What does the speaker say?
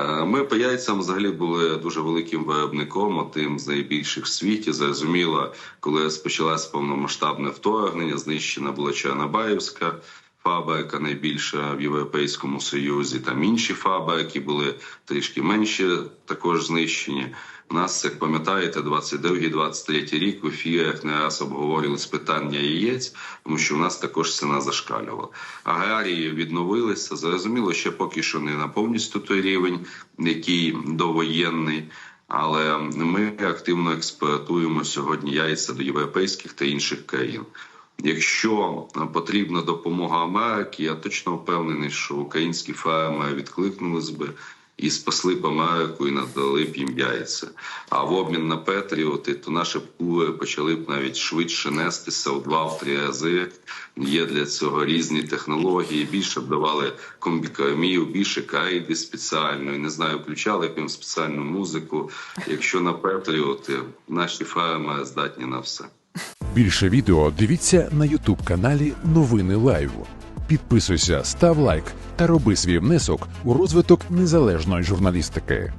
Е, Ми по яйцям взагалі були дуже великим виробником, одним з найбільших в світі. Зрозуміло, коли почалось повномасштабне вторгнення, знищена була Чорнобаївська фабрика, найбільша в Європейському Союзі. Там інші фабрики були трішки менші, також знищені. У нас, як пам'ятаєте, 22-23 рік в ефірах не раз обговорювалось питання яєць, тому що в нас також ціна зашкалювала. Аграрії відновилися. Зрозуміло, ще поки що не на повністю той рівень, який довоєнний. Але ми активно експортуємо сьогодні яйця до європейських та інших країн. Якщо потрібна допомога Америки, я точно впевнений, що українські фермери відкликнулись би і спасли б Америку і надали б їм яйця. А в обмін на Петріоти, то наші кури почали б навіть швидше нестися у два-три рази. Є для цього різні технології. Більше б давали комбікормію, більше кайди спеціальної. Не знаю, включали б їм спеціальну музику. Якщо на Петріоти, наші фермери здатні на все. Більше відео дивіться на Ютуб каналі Новини Лайв. Підписуйся, став лайк та роби свій внесок у розвиток незалежної журналістики.